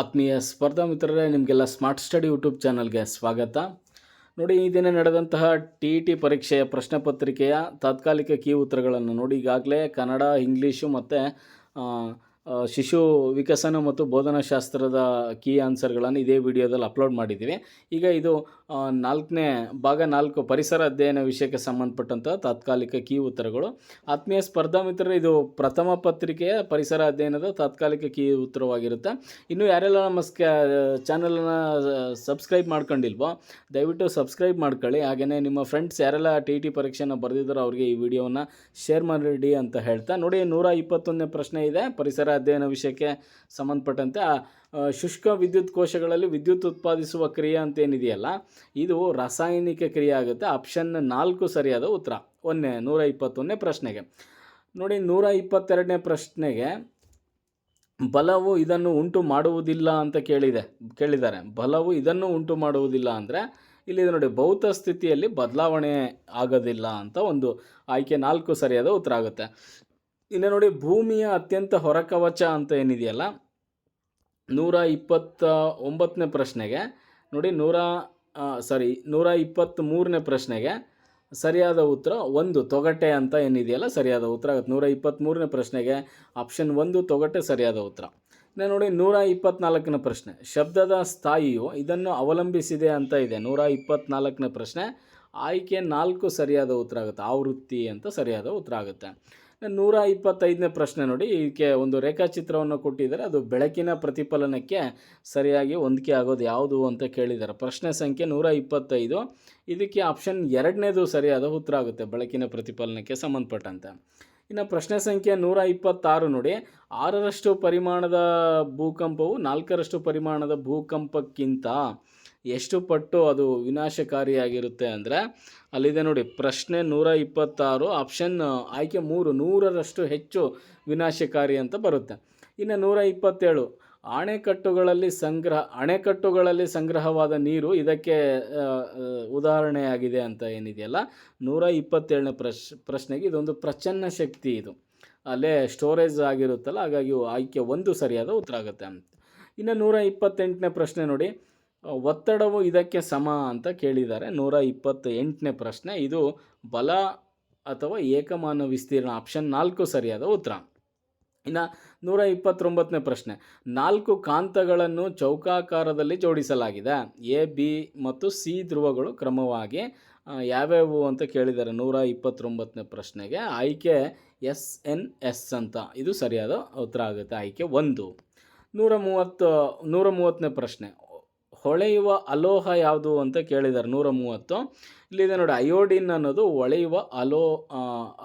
ಆತ್ಮೀಯ ಸ್ಪರ್ಧಾ ಮಿತ್ರರೇ, ನಿಮಗೆಲ್ಲ ಸ್ಮಾರ್ಟ್ ಸ್ಟಡಿ ಯೂಟ್ಯೂಬ್ ಚಾನಲ್ಗೆ ಸ್ವಾಗತ. ನೋಡಿ, ಈ ದಿನ ನಡೆದಂತಹ ಟಿ ಇ ಟಿ ಪರೀಕ್ಷೆಯ ಪ್ರಶ್ನೆ ಪತ್ರಿಕೆಯ ತಾತ್ಕಾಲಿಕ ಕೀ ಉತ್ತರಗಳನ್ನು ನೋಡಿ ಈಗಾಗಲೇ ಕನ್ನಡ, ಇಂಗ್ಲೀಷು ಮತ್ತು ಶಿಶು ವಿಕಸನ ಮತ್ತು ಬೋಧನಾಶಾಸ್ತ್ರದ ಕೀ ಆನ್ಸರ್ಗಳನ್ನು ಇದೇ ವಿಡಿಯೋದಲ್ಲಿ ಅಪ್ಲೋಡ್ ಮಾಡಿದ್ದೀವಿ. ಈಗ ಇದು ನಾಲ್ಕನೇ, ಭಾಗ ನಾಲ್ಕು ಪರಿಸರ ಅಧ್ಯಯನ ವಿಷಯಕ್ಕೆ ಸಂಬಂಧಪಟ್ಟಂತಹ ತಾತ್ಕಾಲಿಕ ಕೀ ಉತ್ತರಗಳು. ಆತ್ಮೀಯ ಸ್ಪರ್ಧಾ ಮಿತ್ರರು, ಇದು ಪ್ರಥಮ ಪತ್ರಿಕೆಯ ಪರಿಸರ ಅಧ್ಯಯನದ ತಾತ್ಕಾಲಿಕ ಕೀ ಉತ್ತರವಾಗಿರುತ್ತೆ. ಇನ್ನು ಯಾರೆಲ್ಲ ನಮ್ಮ ಸ್ಕ್ಯಾ ಚಾನಲನ್ನು ಸಬ್ಸ್ಕ್ರೈಬ್ ಮಾಡ್ಕೊಂಡಿಲ್ವೋ, ದಯವಿಟ್ಟು ಸಬ್ಸ್ಕ್ರೈಬ್ ಮಾಡ್ಕೊಳ್ಳಿ. ಹಾಗೆಯೇ ನಿಮ್ಮ ಫ್ರೆಂಡ್ಸ್ ಯಾರೆಲ್ಲ ಟಿ ಟಿ ಪರೀಕ್ಷೆನ ಬರೆದಿದ್ದಾರೋ ಅವ್ರಿಗೆ ಈ ವಿಡಿಯೋವನ್ನು ಶೇರ್ ಮಾಡಿ ಅಂತ ಹೇಳ್ತಾ, ನೋಡಿ ನೂರ ಇಪ್ಪತ್ತೊಂದನೇ ಪ್ರಶ್ನೆ ಇದೆ. ಪರಿಸರ ಅಧ್ಯಯನ ವಿಷಯಕ್ಕೆ ಸಂಬಂಧಪಟ್ಟಂತೆ ಆ, ಶುಷ್ಕ ವಿದ್ಯುತ್ ಕೋಶಗಳಲ್ಲಿ ವಿದ್ಯುತ್ ಉತ್ಪಾದಿಸುವ ಕ್ರಿಯೆ ಅಂತ ಏನಿದೆಯಲ್ಲ ಇದು ರಾಸಾಯನಿಕ ಕ್ರಿಯೆ ಆಗುತ್ತೆ. ಆಪ್ಷನ್ ನಾಲ್ಕು ಸರಿಯಾದ ಉತ್ತರ. ಒಂದನೇ ನೂರ ಇಪ್ಪತ್ತೊಂದನೇ ಪ್ರಶ್ನೆಗೆ. ನೋಡಿ ನೂರ ಇಪ್ಪತ್ತೆರಡನೇ ಪ್ರಶ್ನೆಗೆ ಬಲವು ಇದನ್ನು ಉಂಟು ಮಾಡುವುದಿಲ್ಲ ಅಂತ ಕೇಳಿದೆ ಕೇಳಿದ್ದಾರೆ. ಬಲವು ಇದನ್ನು ಉಂಟು ಮಾಡುವುದಿಲ್ಲ ಅಂದರೆ ಇಲ್ಲಿ ನೋಡಿ ಭೌತ ಸ್ಥಿತಿಯಲ್ಲಿ ಬದಲಾವಣೆ ಆಗೋದಿಲ್ಲ ಅಂತ ಒಂದು ಆಯ್ಕೆ ನಾಲ್ಕು ಸರಿಯಾದ ಉತ್ತರ ಆಗುತ್ತೆ. ಇನ್ನು ನೋಡಿ ಭೂಮಿಯ ಅತ್ಯಂತ ಹೊರಕವಚ ಅಂತ ಏನಿದೆಯಲ್ಲ, ನೂರ ಇಪ್ಪತ್ತ ಒಂಬತ್ತನೇ ಪ್ರಶ್ನೆಗೆ, ನೋಡಿ ನೂರ ಸಾರಿ ನೂರ ಇಪ್ಪತ್ತ್ಮೂರನೇ ಪ್ರಶ್ನೆಗೆ ಸರಿಯಾದ ಉತ್ತರ ಒಂದು, ತೊಗಟೆ ಅಂತ ಏನಿದೆಯಲ್ಲ ಸರಿಯಾದ ಉತ್ತರ ಆಗುತ್ತೆ ನೂರ ಇಪ್ಪತ್ತ್ಮೂರನೇ ಪ್ರಶ್ನೆಗೆ ಆಪ್ಷನ್ ಒಂದು, ತೊಗಟೆ ಸರಿಯಾದ ಉತ್ತರ. ಇನ್ನು ನೋಡಿ ನೂರ ಇಪ್ಪತ್ನಾಲ್ಕನೇ ಪ್ರಶ್ನೆ, ಶಬ್ದದ ಸ್ಥಾಯಿಯು ಇದನ್ನು ಅವಲಂಬಿಸಿದೆ ಅಂತ ಇದೆ, ನೂರ ಇಪ್ಪತ್ತ್ನಾಲ್ಕನೇ ಪ್ರಶ್ನೆ, ಆಯ್ಕೆ ನಾಲ್ಕು ಸರಿಯಾದ ಉತ್ತರ ಆಗುತ್ತೆ, ಆವೃತ್ತಿ ಅಂತ ಸರಿಯಾದ ಉತ್ತರ ಆಗುತ್ತೆ. ನೂರ ಇಪ್ಪತ್ತೈದನೇ ಪ್ರಶ್ನೆ ನೋಡಿ ಇದಕ್ಕೆ ಒಂದು ರೇಖಾಚಿತ್ರವನ್ನು ಕೊಟ್ಟಿದ್ದಾರೆ. ಅದು ಬೆಳಕಿನ ಪ್ರತಿಫಲನಕ್ಕೆ ಸರಿಯಾಗಿ ಹೊಂದಿಕೆ ಆಗೋದು ಯಾವುದು ಅಂತ ಕೇಳಿದ್ದಾರೆ. ಪ್ರಶ್ನೆ ಸಂಖ್ಯೆ ನೂರ ಇಪ್ಪತ್ತೈದು ಇದಕ್ಕೆ ಆಪ್ಷನ್ ಎರಡನೇದು ಸರಿಯಾದ ಉತ್ತರ ಆಗುತ್ತೆ, ಬೆಳಕಿನ ಪ್ರತಿಫಲನಕ್ಕೆ ಸಂಬಂಧಪಟ್ಟಂತೆ. ಇನ್ನು ಪ್ರಶ್ನೆ ಸಂಖ್ಯೆ ನೂರ ಇಪ್ಪತ್ತಾರು ನೋಡಿ, ಆರರಷ್ಟು ಪರಿಮಾಣದ ಭೂಕಂಪವು ನಾಲ್ಕರಷ್ಟು ಪರಿಮಾಣದ ಭೂಕಂಪಕ್ಕಿಂತ ಎಷ್ಟು ಪಟ್ಟು ಅದು ವಿನಾಶಕಾರಿಯಾಗಿರುತ್ತೆ ಅಂದರೆ ಅಲ್ಲಿದೆ ನೋಡಿ, ಪ್ರಶ್ನೆ ನೂರ ಇಪ್ಪತ್ತಾರು ಆಪ್ಷನ್ ಆಯ್ಕೆ ಮೂರು, ನೂರರಷ್ಟು ಹೆಚ್ಚು ವಿನಾಶಕಾರಿ ಅಂತ ಬರುತ್ತೆ. ಇನ್ನು ನೂರ ಇಪ್ಪತ್ತೇಳು ಅಣೆಕಟ್ಟುಗಳಲ್ಲಿ ಸಂಗ್ರಹ, ಅಣೆಕಟ್ಟುಗಳಲ್ಲಿ ಸಂಗ್ರಹವಾದ ನೀರು ಇದಕ್ಕೆ ಉದಾಹರಣೆಯಾಗಿದೆ ಅಂತ ಏನಿದೆಯಲ್ಲ, ನೂರ ಇಪ್ಪತ್ತೇಳನೇ ಪ್ರಶ್, ಪ್ರಶ್ನೆಗೆ ಇದೊಂದು ಪ್ರಚನ್ನ ಶಕ್ತಿ ಇದು. ಅಲ್ಲೇ ಸ್ಟೋರೇಜ್ ಆಗಿರುತ್ತಲ್ಲ, ಹಾಗಾಗಿ ಆಯ್ಕೆ ಒಂದು ಸರಿಯಾದ ಉತ್ತರ ಆಗುತ್ತೆ ಅಂತ. ಇನ್ನು ನೂರ ಇಪ್ಪತ್ತೆಂಟನೇ ಪ್ರಶ್ನೆ ನೋಡಿ ಒತ್ತಡವು ಇದಕ್ಕೆ ಸಮ ಅಂತ ಕೇಳಿದ್ದಾರೆ. ನೂರ ಇಪ್ಪತ್ತ ಎಂಟನೇ ಪ್ರಶ್ನೆ. ಇದು ಬಲ ಅಥವಾ ಏಕಮಾನ ವಿಸ್ತೀರ್ಣ, ಆಪ್ಷನ್ ನಾಲ್ಕು ಸರಿಯಾದ ಉತ್ತರ. ಇನ್ನು ನೂರ ಇಪ್ಪತ್ತೊಂಬತ್ತನೇ ಪ್ರಶ್ನೆ. ನಾಲ್ಕು ಕಾಂತಗಳನ್ನು ಚೌಕಾಕಾರದಲ್ಲಿ ಜೋಡಿಸಲಾಗಿದೆ. ಎ, ಬಿ ಮತ್ತು ಸಿ ಧ್ರುವಗಳು ಕ್ರಮವಾಗಿ ಯಾವ್ಯಾವು ಅಂತ ಕೇಳಿದ್ದಾರೆ ನೂರ ಇಪ್ಪತ್ತೊಂಬತ್ತನೇ ಪ್ರಶ್ನೆಗೆ. ಆಯ್ಕೆ ಎಸ್, ಎನ್, ಎಸ್ ಅಂತ. ಇದು ಸರಿಯಾದ ಉತ್ತರ ಆಗುತ್ತೆ. ಆಯ್ಕೆ ಒಂದು. ನೂರ ಮೂವತ್ತು, ನೂರ ಮೂವತ್ತನೇ ಪ್ರಶ್ನೆ. ಹೊಳೆಯುವ ಅಲೋಹ ಯಾವುದು ಅಂತ ಕೇಳಿದ್ದಾರೆ, ನೂರ ಮೂವತ್ತು. ಇಲ್ಲಿದೆ ನೋಡಿ, ಅಯೋಡಿನ್ ಅನ್ನೋದು ಹೊಳೆಯುವ ಅಲೋ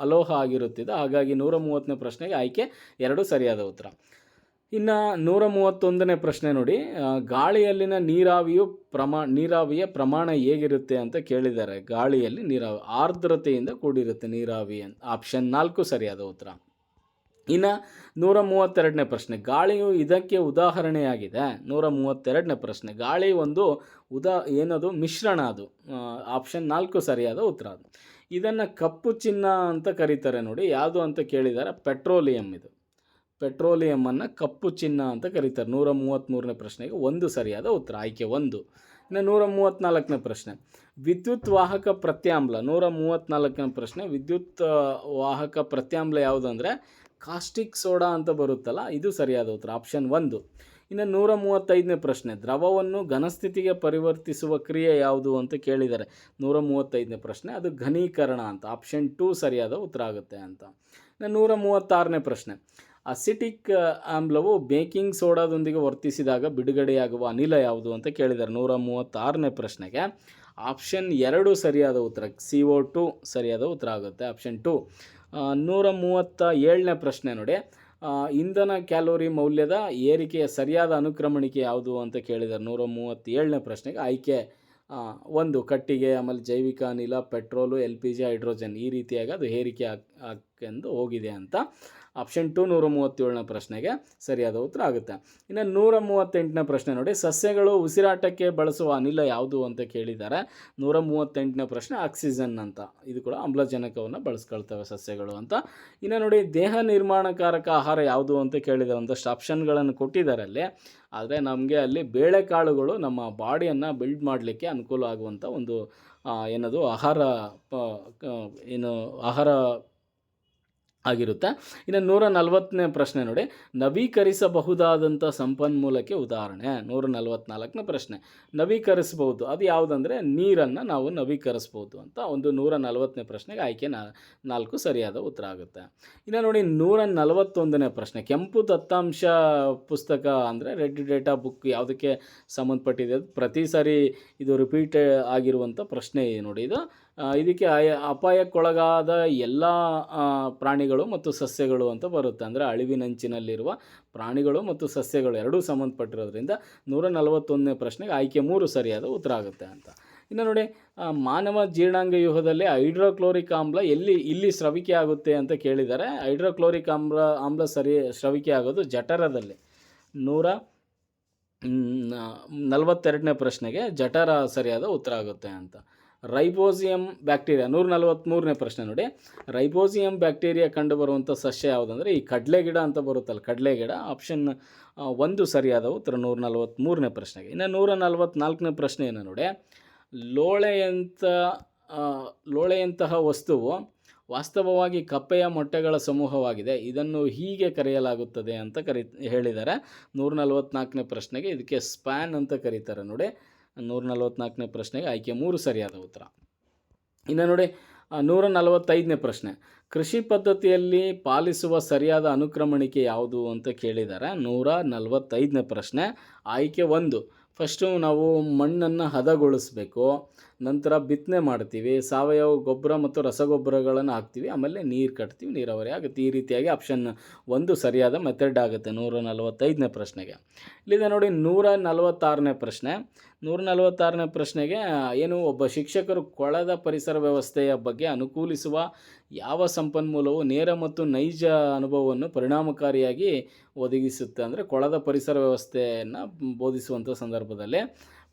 ಅಲೋಹ ಆಗಿರುತ್ತಿದೆ. ಹಾಗಾಗಿ ನೂರ ಮೂವತ್ತನೇ ಪ್ರಶ್ನೆಗೆ ಆಯ್ಕೆ ಎರಡು ಸರಿಯಾದ ಉತ್ತರ. ಇನ್ನು ನೂರ ಮೂವತ್ತೊಂದನೇ ಪ್ರಶ್ನೆ ನೋಡಿ ಗಾಳಿಯಲ್ಲಿನ ನೀರಾವಿಯು ಪ್ರಮಾ, ನೀರಾವಿಯ ಪ್ರಮಾಣ ಹೇಗಿರುತ್ತೆ ಅಂತ ಕೇಳಿದ್ದಾರೆ. ಗಾಳಿಯಲ್ಲಿ ನೀರಾವಿ, ಆರ್ದ್ರತೆಯಿಂದ ಕೂಡಿರುತ್ತೆ ನೀರಾವಿ ಅಂತ. ಆಪ್ಷನ್ ನಾಲ್ಕು ಸರಿಯಾದ ಉತ್ತರ. ಇನ್ನು ನೂರ ಮೂವತ್ತೆರಡನೇ ಪ್ರಶ್ನೆ, ಗಾಳಿಯು ಇದಕ್ಕೆ ಉದಾಹರಣೆಯಾಗಿದೆ. ನೂರ ಮೂವತ್ತೆರಡನೇ ಪ್ರಶ್ನೆ, ಗಾಳಿ ಒಂದು ಉದಾ, ಏನದು? ಮಿಶ್ರಣ ಅದು. ಆಪ್ಷನ್ ನಾಲ್ಕು ಸರಿಯಾದ ಉತ್ತರ ಅದು. ಇದನ್ನು ಕಪ್ಪು ಚಿನ್ನ ಅಂತ ಕರೀತಾರೆ ನೋಡಿ, ಯಾವುದು ಅಂತ ಕೇಳಿದ್ದಾರೆ ಪೆಟ್ರೋಲಿಯಂ ಇದು. ಪೆಟ್ರೋಲಿಯಮನ್ನು ಕಪ್ಪು ಚಿನ್ನ ಅಂತ ಕರೀತಾರೆ. ನೂರ ಮೂವತ್ತ್ಮೂರನೇ ಪ್ರಶ್ನೆಗೆ ಒಂದು ಸರಿಯಾದ ಉತ್ತರ, ಆಯ್ಕೆ ಒಂದು. ಇನ್ನು ನೂರ ಮೂವತ್ತ್ನಾಲ್ಕನೇ ಪ್ರಶ್ನೆ, ವಿದ್ಯುತ್ ವಾಹಕ ಪ್ರತ್ಯಾಮ್ಲ ನೂರ ಮೂವತ್ತ್ನಾಲ್ಕನೇ ಪ್ರಶ್ನೆ, ವಿದ್ಯುತ್ ವಾಹಕ ಪ್ರತ್ಯಾಮ್ಲ ಯಾವುದು ಅಂದರೆ ಕಾಸ್ಟಿಕ್ ಸೋಡಾ ಅಂತ ಬರುತ್ತಲ್ಲ, ಇದು ಸರಿಯಾದ ಉತ್ತರ. ಆಪ್ಷನ್ ಒಂದು. ಇನ್ನು ನೂರ ಮೂವತ್ತೈದನೇ ಪ್ರಶ್ನೆ, ದ್ರವವನ್ನು ಘನಸ್ಥಿತಿಗೆ ಪರಿವರ್ತಿಸುವ ಕ್ರಿಯೆ ಯಾವುದು ಅಂತ ಕೇಳಿದ್ದಾರೆ. ನೂರ ಮೂವತ್ತೈದನೇ ಪ್ರಶ್ನೆ, ಅದು ಘನೀಕರಣ ಅಂತ. ಆಪ್ಷನ್ ಟೂ ಸರಿಯಾದ ಉತ್ತರ ಆಗುತ್ತೆ ಅಂತ. ಇನ್ನು ನೂರ ಮೂವತ್ತಾರನೇ ಪ್ರಶ್ನೆ ಅಸಿಟಿಕ್ ಆಮ್ಲವು ಬೇಕಿಂಗ್ ಸೋಡಾದೊಂದಿಗೆ ವರ್ತಿಸಿದಾಗ ಬಿಡುಗಡೆಯಾಗುವ ಅನಿಲ ಯಾವುದು ಅಂತ ಕೇಳಿದ್ದಾರೆ. ನೂರ ಮೂವತ್ತಾರನೇ ಪ್ರಶ್ನೆಗೆ ಆಪ್ಷನ್ ಎರಡು ಸರಿಯಾದ ಉತ್ತರ ಸಿ ಒ ಟು ಸರಿಯಾದ ಉತ್ತರ ಆಗುತ್ತೆ. ಆಪ್ಷನ್ ಟು ನೂರ ಮೂವತ್ತ ಏಳನೇ ಪ್ರಶ್ನೆ ನೋಡಿ. ಇಂಧನ ಕ್ಯಾಲೋರಿ ಮೌಲ್ಯದ ಏರಿಕೆಯ ಸರಿಯಾದ ಅನುಕ್ರಮಣಿಕೆ ಯಾವುದು ಅಂತ ಕೇಳಿದ್ದಾರೆ ನೂರ ಮೂವತ್ತೇಳನೇ ಪ್ರಶ್ನೆಗೆ ಆಯ್ಕೆ ಒಂದು ಕಟ್ಟಿಗೆ, ಆಮೇಲೆ ಜೈವಿಕ ಅನಿಲ, petrol, L P G, hydrogen ಈ ರೀತಿಯಾಗಿ ಅದು ಏರಿಕೆ ಆಗ್- ಹೋಗಿದೆ ಅಂತ. ಆಪ್ಷನ್ ಟು ನೂರ ಮೂವತ್ತೇಳನೇ ಪ್ರಶ್ನೆಗೆ ಸರಿಯಾದ ಉತ್ತರ ಆಗುತ್ತೆ. ಇನ್ನು ನೂರ ಮೂವತ್ತೆಂಟನೇ ಪ್ರಶ್ನೆ ನೋಡಿ, ಸಸ್ಯಗಳು ಉಸಿರಾಟಕ್ಕೆ ಬಳಸುವ ಅನಿಲ ಯಾವುದು ಅಂತ ಕೇಳಿದ್ದಾರೆ. ನೂರ ಮೂವತ್ತೆಂಟನೇ ಪ್ರಶ್ನೆ ಆಕ್ಸಿಜನ್ ಅಂತ. ಇದು ಕೂಡ ಆಮ್ಲಜನಕವನ್ನು ಬಳಸ್ಕೊಳ್ತವೆ ಸಸ್ಯಗಳು ಅಂತ. ಇನ್ನು ನೋಡಿ, ದೇಹ ನಿರ್ಮಾಣಕಾರಕ ಆಹಾರ ಯಾವುದು ಅಂತ ಕೇಳಿದ್ದಾರೆ. ಒಂದಷ್ಟು ಆಪ್ಷನ್ಗಳನ್ನು ಕೊಟ್ಟಿದ್ದಾರೆ ಅಲ್ಲಿ. ಆದರೆ ನಮಗೆ ಅಲ್ಲಿ ಬೇಳೆಕಾಳುಗಳು ನಮ್ಮ ಬಾಡಿಯನ್ನು ಬಿಲ್ಡ್ ಮಾಡಲಿಕ್ಕೆ ಅನುಕೂಲ ಆಗುವಂಥ ಒಂದು ಏನದು, ಆಹಾರ ಏನು, ಆಹಾರ ಆಗಿರುತ್ತೆ. ಇನ್ನು ನೂರ ನಲವತ್ತನೇ ಪ್ರಶ್ನೆ ನೋಡಿ. ನವೀಕರಿಸಬಹುದಾದಂಥ ಸಂಪನ್ಮೂಲಕ್ಕೆ ಉದಾಹರಣೆ. ನೂರ ನಲವತ್ನಾಲ್ಕನೇ ಪ್ರಶ್ನೆ. ನವೀಕರಿಸಬಹುದು. ಅದು ಯಾವುದಂದರೆ ನೀರನ್ನು ನಾವು ನವೀಕರಿಸ್ಬೋದು ಅಂತ ಒಂದು ನೂರ ನಲವತ್ತನೇ ಪ್ರಶ್ನೆಗೆ ಆಯ್ಕೆ ನಾಲ್ಕು ಸರಿಯಾದ ಉತ್ತರ ಆಗುತ್ತೆ. ಇನ್ನು ನೋಡಿ ನೂರ ನಲವತ್ತೊಂದನೇ ಪ್ರಶ್ನೆ. ಕೆಂಪು ದತ್ತಾಂಶ ಪುಸ್ತಕ ಅಂದರೆ ರೆಡ್ ಡೇಟಾ ಬುಕ್ ಯಾವುದಕ್ಕೆ ಸಂಬಂಧಪಟ್ಟಿದೆ? ಪ್ರತಿ ಸಾರಿ ಇದು ರಿಪೀಟ್ ಆಗಿರುವಂಥ ಪ್ರಶ್ನೆ ನೋಡಿ ಇದು. ಇದಕ್ಕೆ ಅಪಾಯಕ್ಕೊಳಗಾದ ಎಲ್ಲ ಪ್ರಾಣಿಗಳು ಮತ್ತು ಸಸ್ಯಗಳು ಅಂತ ಬರುತ್ತೆ. ಅಂದರೆ ಅಳಿವಿನಂಚಿನಲ್ಲಿರುವ ಪ್ರಾಣಿಗಳು ಮತ್ತು ಸಸ್ಯಗಳು ಎರಡೂ ಸಂಬಂಧಪಟ್ಟಿರೋದ್ರಿಂದ ನೂರ ನಲವತ್ತೊಂದನೇ ಪ್ರಶ್ನೆಗೆ ಆಯ್ಕೆ ಮೂರು ಸರಿಯಾದ ಉತ್ತರ ಆಗುತ್ತೆ ಅಂತ. ಇನ್ನು ನೋಡಿ ಮಾನವ ಜೀರ್ಣಾಂಗ ವ್ಯೂಹದಲ್ಲಿ ಹೈಡ್ರೋಕ್ಲೋರಿಕ್ ಆಮ್ಲ ಎಲ್ಲಿ, ಇಲ್ಲಿ ಸ್ರವಿಕೆ ಆಗುತ್ತೆ ಅಂತ ಕೇಳಿದ್ದಾರೆ. ಹೈಡ್ರೋಕ್ಲೋರಿಕ್ ಆಮ್ಲ ಆಮ್ಲ ಸರಿ, ಸ್ರವಿಕೆ ಆಗೋದು ಜಠರದಲ್ಲಿ. ನೂರ ನಲವತ್ತೆರಡನೇ ಪ್ರಶ್ನೆಗೆ ಜಠರ ಸರಿಯಾದ ಉತ್ತರ ಆಗುತ್ತೆ ಅಂತ. ರೈಬೋಸಿಯಂ ಬ್ಯಾಕ್ಟೀರಿಯಾ ನೂರ ನಲವತ್ತ್ಮೂರನೇ ಪ್ರಶ್ನೆ ನೋಡಿ. ರೈಬೋಸಿಯಂ ಬ್ಯಾಕ್ಟೀರಿಯಾ ಕಂಡುಬರುವಂಥ ಸಸ್ಯ ಯಾವುದಂದರೆ ಈ ಕಡಲೆ ಗಿಡ ಅಂತ ಬರುತ್ತಲ್ಲ, ಕಡಲೆ ಗಿಡ. ಆಪ್ಷನ್ ಒಂದು ಸರಿಯಾದ ಉತ್ತರ ನೂರ ನಲವತ್ತ್ಮೂರನೇ ಪ್ರಶ್ನೆಗೆ. ಇನ್ನು ನೂರ ನಲವತ್ತ್ನಾಲ್ಕನೇ ಪ್ರಶ್ನೆ ಏನು ನೋಡಿ. ಲೋಳೆಯಂಥ ಲೋಳೆಯಂತಹ ವಸ್ತುವು ವಾಸ್ತವವಾಗಿ ಕಪ್ಪೆಯ ಮೊಟ್ಟೆಗಳ ಸಮೂಹವಾಗಿದೆ. ಇದನ್ನು ಹೀಗೆ ಕರೆಯಲಾಗುತ್ತದೆ ಅಂತ ಕರಿ, ಹೇಳಿದ್ದಾರೆ. ನೂರ ನಲವತ್ತ್ನಾಲ್ಕನೇ ಪ್ರಶ್ನೆಗೆ ಇದಕ್ಕೆ ಸ್ಪ್ಯಾನ್ ಅಂತ ಕರೀತಾರೆ ನೋಡಿ. ನೂರ ನಲವತ್ತ್ನಾಲ್ಕನೇ ಪ್ರಶ್ನೆಗೆ ಆಯ್ಕೆ ಮೂರು ಸರಿಯಾದ ಉತ್ತರ. ಇನ್ನು ನೋಡಿ ನೂರ ನಲವತ್ತೈದನೇ ಪ್ರಶ್ನೆ. ಕೃಷಿ ಪದ್ಧತಿಯಲ್ಲಿ ಪಾಲಿಸುವ ಸರಿಯಾದ ಅನುಕ್ರಮಣಿಕೆ ಯಾವುದು ಅಂತ ಕೇಳಿದ್ದಾರೆ ನೂರ ನಲವತ್ತೈದನೇ ಪ್ರಶ್ನೆ. ಆಯ್ಕೆ ಒಂದು. ಫಸ್ಟು ನಾವು ಮಣ್ಣನ್ನು ಹದಗೊಳಿಸ್ಬೇಕು. ನಂತರ ಬಿತ್ತನೆ ಮಾಡ್ತೀವಿ. ಸಾವಯವ ಗೊಬ್ಬರ ಮತ್ತು ರಸಗೊಬ್ಬರಗಳನ್ನು ಹಾಕ್ತೀವಿ. ಆಮೇಲೆ ನೀರು ಕಟ್ತೀವಿ. ನೀರಾವರಿ ಆಗುತ್ತೆ. ಈ ರೀತಿಯಾಗಿ ಆಪ್ಷನ್ ಒಂದು ಸರಿಯಾದ ಮೆಥಡ್ ಆಗುತ್ತೆ. ನೂರ ನಲವತ್ತೈದನೇ ಪ್ರಶ್ನೆಗೆ. ಇಲ್ಲಿದೆ ನೋಡಿ, ನೂರ ನಲವತ್ತಾರನೇ ಪ್ರಶ್ನೆ. ನೂರ ನಲವತ್ತಾರನೇ ಪ್ರಶ್ನೆಗೆ ಏನು, ಒಬ್ಬ ಶಿಕ್ಷಕರು ಕೊಳದ ಪರಿಸರ ವ್ಯವಸ್ಥೆಯ ಬಗ್ಗೆ ಅನುಕೂಲಿಸುವ ಯಾವ ಸಂಪನ್ಮೂಲವು ನೇರ ಮತ್ತು ನೈಜ ಅನುಭವವನ್ನು ಪರಿಣಾಮಕಾರಿಯಾಗಿ ಒದಗಿಸುತ್ತೆ ಅಂದರೆ ಕೊಳದ ಪರಿಸರ ವ್ಯವಸ್ಥೆಯನ್ನು ಬೋಧಿಸುವಂಥ ಸಂದರ್ಭದಲ್ಲಿ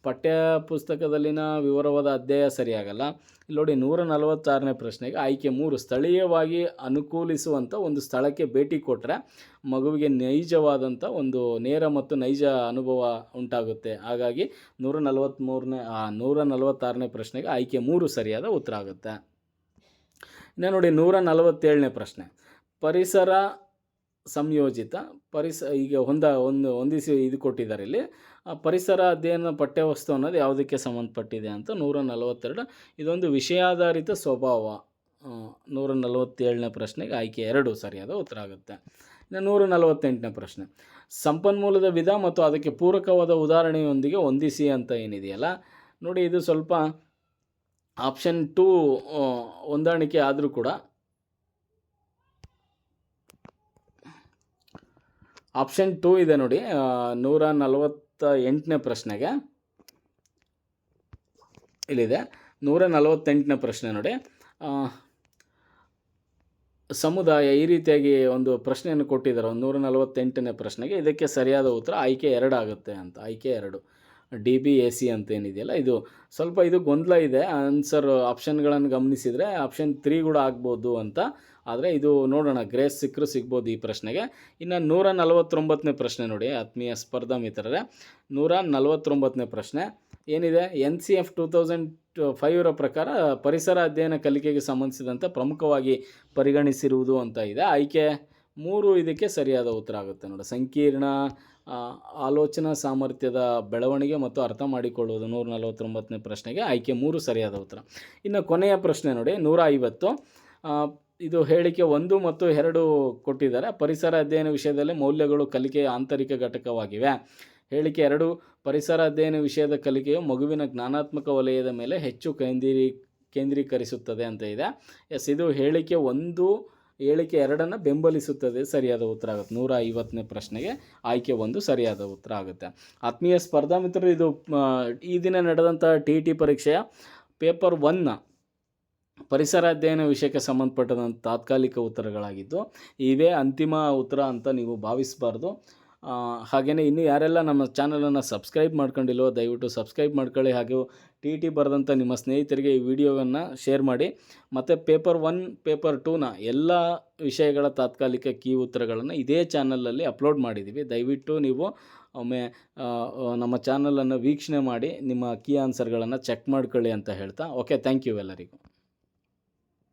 ಪಠ್ಯ ಪುಸ್ತಕದಲ್ಲಿನ ವಿವರವಾದ ಅಧ್ಯಾಯ ಸರಿಯಾಗಲ್ಲ. ಇಲ್ಲಿ ನೋಡಿ ನೂರ ನಲವತ್ತಾರನೇ ಪ್ರಶ್ನೆಗೆ ಆಯ್ಕೆ ಮೂರು, ಸ್ಥಳೀಯವಾಗಿ ಅನುಕೂಲಿಸುವಂಥ ಒಂದು ಸ್ಥಳಕ್ಕೆ ಭೇಟಿ ಕೊಟ್ಟರೆ ಮಗುವಿಗೆ ನೈಜವಾದಂಥ ಒಂದು ನೇರ ಮತ್ತು ನೈಜ ಅನುಭವ ಉಂಟಾಗುತ್ತೆ. ಹಾಗಾಗಿ ನೂರ ನಲವತ್ತ್ಮೂರನೇ ನೂರ ನಲವತ್ತಾರನೇ ಪ್ರಶ್ನೆಗೆ ಆಯ್ಕೆ ಮೂರು ಸರಿಯಾದ ಉತ್ತರ ಆಗುತ್ತೆ. ಇನ್ನು ನೋಡಿ ನೂರ ನಲವತ್ತೇಳನೇ ಪ್ರಶ್ನೆ. ಪರಿಸರ ಸಂಯೋಜಿತ, ಪರಿಸ, ಈಗ ಹೊಂದ, ಒಂದು, ಹೊಂದಿಸಿ ಇದು ಕೊಟ್ಟಿದ್ದಾರೆ ಇಲ್ಲಿ. ಪರಿಸರ ಅಧ್ಯಯನ ಪಠ್ಯವಸ್ತು ಅನ್ನೋದು ಯಾವುದಕ್ಕೆ ಸಂಬಂಧಪಟ್ಟಿದೆ ಅಂತ ನೂರ ನಲವತ್ತೆರಡು. ಇದೊಂದು ವಿಷಯಾಧಾರಿತ ಸ್ವಭಾವ. ನೂರ ನಲವತ್ತೇಳನೇ ಪ್ರಶ್ನೆಗೆ ಆಯ್ಕೆ ಎರಡು ಸರಿಯಾದ ಉತ್ತರ ಆಗುತ್ತೆ. ಇನ್ನು ನೂರ ನಲವತ್ತೆಂಟನೇ ಪ್ರಶ್ನೆ. ಸಂಪನ್ಮೂಲದ ವಿಧ ಮತ್ತು ಅದಕ್ಕೆ ಪೂರಕವಾದ ಉದಾಹರಣೆಯೊಂದಿಗೆ ಹೊಂದಿಸಿ ಅಂತ ಏನಿದೆಯಲ್ಲ? ನೋಡಿ, ಇದು ಸ್ವಲ್ಪ ಆಪ್ಷನ್ ಟೂ ಹೊಂದಾಣಿಕೆ ಆದರೂ ಕೂಡ ಆಪ್ಷನ್ ಟೂ ಇದೆ ನೋಡಿ. ನೂರ ನಲವತ್ತ ಎಂಟನೇ ಪ್ರಶ್ನೆಗೆ ಇಲ್ಲಿದೆ. ನೂರ ನಲವತ್ತೆಂಟನೇ ಪ್ರಶ್ನೆ ನೋಡಿ. ಸಮುದಾಯ ಈ ರೀತಿಯಾಗಿ ಒಂದು ಪ್ರಶ್ನೆಯನ್ನು ಕೊಟ್ಟಿದ್ದಾರೆ. ಒಂದು ನೂರ ನಲವತ್ತೆಂಟನೇ ಪ್ರಶ್ನೆಗೆ. ಇದಕ್ಕೆ ಸರಿಯಾದ ಉತ್ತರ ಆಯ್ಕೆ ಎರಡು ಆಗುತ್ತೆ ಅಂತ. ಆಯ್ಕೆ ಎರಡು. ಡಿ ಬಿ ಎ ಸಿ ಅಂತ ಏನಿದೆಯಲ್ಲ, ಇದು ಸ್ವಲ್ಪ ಇದು ಗೊಂದಲ ಇದೆ. ಆನ್ಸರ್ ಆಪ್ಷನ್ಗಳನ್ನು ಗಮನಿಸಿದರೆ ಆಪ್ಷನ್ ತ್ರೀ ಕೂಡ ಆಗ್ಬೋದು ಅಂತ ಆದರೆ ಇದು ನೋಡೋಣ, ಗ್ರೇಸ್ ಸಿಕ್ಕರು ಸಿಗ್ಬೋದು ಈ ಪ್ರಶ್ನೆಗೆ. ಇನ್ನು ನೂರ ನಲವತ್ತೊಂಬತ್ತನೇ ಪ್ರಶ್ನೆ ನೋಡಿ, ಆತ್ಮೀಯ ಸ್ಪರ್ಧಾ ಮಿತ್ರರೇ ನೂರ ನಲವತ್ತೊಂಬತ್ತನೇ ಪ್ರಶ್ನೆ. ಏನಿದೆ? N C F two thousand ಫೈವರ ಪ್ರಕಾರ ಪರಿಸರ ಅಧ್ಯಯನ ಕಲಿಕೆಗೆ ಸಂಬಂಧಿಸಿದಂತೆ ಪ್ರಮುಖವಾಗಿ ಪರಿಗಣಿಸಿರುವುದು ಅಂತ ಇದೆ. ಆಯ್ಕೆ ಮೂರು ಇದಕ್ಕೆ ಸರಿಯಾದ ಉತ್ತರ ಆಗುತ್ತೆ ನೋಡಿ. ಸಂಕೀರ್ಣ ಆಲೋಚನಾ ಸಾಮರ್ಥ್ಯದ ಬೆಳವಣಿಗೆ ಮತ್ತು ಅರ್ಥ ಮಾಡಿಕೊಳ್ಳುವುದು ನೂರ ನಲವತ್ತೊಂಬತ್ತನೇ ಪ್ರಶ್ನೆಗೆ ಆಯ್ಕೆ ಮೂರು ಸರಿಯಾದ ಉತ್ತರ. ಇನ್ನು ಕೊನೆಯ ಪ್ರಶ್ನೆ ನೋಡಿ, ನೂರ ಐವತ್ತು. ಇದು ಹೇಳಿಕೆ ಒಂದು ಮತ್ತು ಎರಡು ಕೊಟ್ಟಿದ್ದಾರೆ. ಪರಿಸರ ಅಧ್ಯಯನ ವಿಷಯದಲ್ಲಿ ಮೌಲ್ಯಗಳು ಕಲಿಕೆಯ ಆಂತರಿಕ ಘಟಕವಾಗಿವೆ. ಹೇಳಿಕೆ ಎರಡು, ಪರಿಸರ ಅಧ್ಯಯನ ವಿಷಯದ ಕಲಿಕೆಯು ಮಗುವಿನ ಜ್ಞಾನಾತ್ಮಕ ವಲಯದ ಮೇಲೆ ಹೆಚ್ಚು ಕೇಂದ್ರೀ, ಕೇಂದ್ರೀಕರಿಸುತ್ತದೆ ಅಂತ ಇದೆ. ಎಸ್, ಇದು ಹೇಳಿಕೆ ಒಂದು, ಹೇಳಿಕೆ ಎರಡನ್ನು ಬೆಂಬಲಿಸುತ್ತದೆ. ಸರಿಯಾದ ಉತ್ತರ ಆಗುತ್ತೆ. ನೂರ ಐವತ್ತನೇ ಪ್ರಶ್ನೆಗೆ ಆಯ್ಕೆ ಒಂದು ಸರಿಯಾದ ಉತ್ತರ ಆಗುತ್ತೆ. ಆತ್ಮೀಯ ಸ್ಪರ್ಧಾ ಮಿತ್ರರು ಇದು ಈ ದಿನ ನಡೆದಂಥ ಟಿ ಟಿ ಪರೀಕ್ಷೆಯ ಪೇಪರ್ ಒನ್ನ ಪರಿಸರ ಅಧ್ಯಯನ ವಿಷಯಕ್ಕೆ ಸಂಬಂಧಪಟ್ಟಂಥ ತಾತ್ಕಾಲಿಕ ಉತ್ತರಗಳಾಗಿದ್ದು ಇವೇ ಅಂತಿಮ ಉತ್ತರ ಅಂತ ನೀವು ಭಾವಿಸಬಾರ್ದು. ಹಾಗೆಯೇ ಇನ್ನೂ ಯಾರೆಲ್ಲ ನಮ್ಮ ಚಾನಲನ್ನು ಸಬ್ಸ್ಕ್ರೈಬ್ ಮಾಡ್ಕೊಂಡಿಲ್ವೋ, ದಯವಿಟ್ಟು ಸಬ್ಸ್ಕ್ರೈಬ್ ಮಾಡ್ಕೊಳ್ಳಿ. ಹಾಗೂ ಟಿ ಟಿ ಬರೆದಂಥ ನಿಮ್ಮ ಸ್ನೇಹಿತರಿಗೆ ಈ ವಿಡಿಯೋವನ್ನು ಶೇರ್ ಮಾಡಿ. ಮತ್ತು ಪೇಪರ್ ಒನ್, ಪೇಪರ್ ಟೂನ ಎಲ್ಲ ವಿಷಯಗಳ ತಾತ್ಕಾಲಿಕ ಕೀ ಉತ್ತರಗಳನ್ನು ಇದೇ ಚಾನಲಲ್ಲಿ ಅಪ್ಲೋಡ್ ಮಾಡಿದ್ದೀವಿ. ದಯವಿಟ್ಟು ನೀವು ಒಮ್ಮೆ ನಮ್ಮ ಚಾನಲನ್ನು ವೀಕ್ಷಣೆ ಮಾಡಿ ನಿಮ್ಮ ಕೀ ಆನ್ಸರ್ಗಳನ್ನು ಚೆಕ್ ಮಾಡ್ಕೊಳ್ಳಿ ಅಂತ ಹೇಳ್ತಾ. ಓಕೆ, ಥ್ಯಾಂಕ್ ಯು ಎಲ್ಲರಿಗೂ.